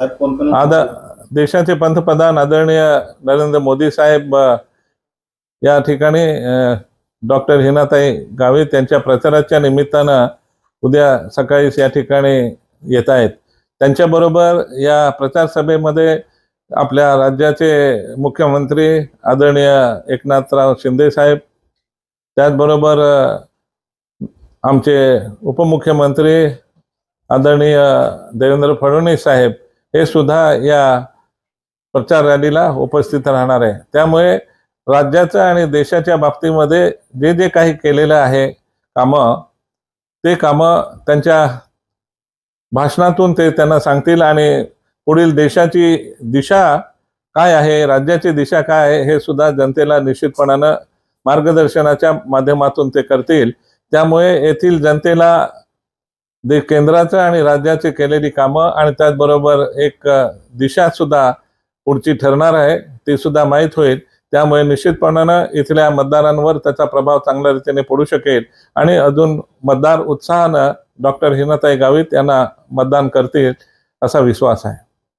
आदा देशाचे पंतप्रधान आदरणीय नरेंद्र मोदी साहेब या ठिकाणी डॉक्टर हिनाताई गावित यांच्या प्रचाराच्या निमित्तानं उद्या सकाळीच या ठिकाणी येत आहेत. त्यांच्याबरोबर या प्रचार सभेमध्ये आपल्या राज्याचे मुख्यमंत्री आदरणीय एकनाथराव शिंदे साहेब त्याचबरोबर आमचे उपमुख्यमंत्री आदरणीय देवेंद्र फडणवीस साहेब हे सुद्धा या प्रचार रॅलीला उपस्थित राहणार आहे. त्यामुळे राज्याच्या आणि देशाच्या बाबतीमध्ये जे जे काही केलेलं आहे कामं ते कामं त्यांच्या भाषणातून ते त्यांना सांगतील आणि पुढील देशाची दिशा काय आहे राज्याची दिशा काय आहे हे सुद्धा जनतेला निश्चितपणानं मार्गदर्शनाच्या माध्यमातून ते करतील. त्यामुळे येथील जनतेला दे केंद्राचं आणि राज्याची केलेली कामं आणि त्याचबरोबर एक दिशा सुद्धा पुढची ठरणार आहे ती सुद्धा माहीत होईल. त्यामुळे निश्चितपणानं इथल्या मतदारांवर त्याचा प्रभाव चांगल्या रीतीने पडू शकेल आणि अजून मतदार उत्साहानं डॉक्टर हिनाताई गावित यांना मतदान करतील असा विश्वास आहे.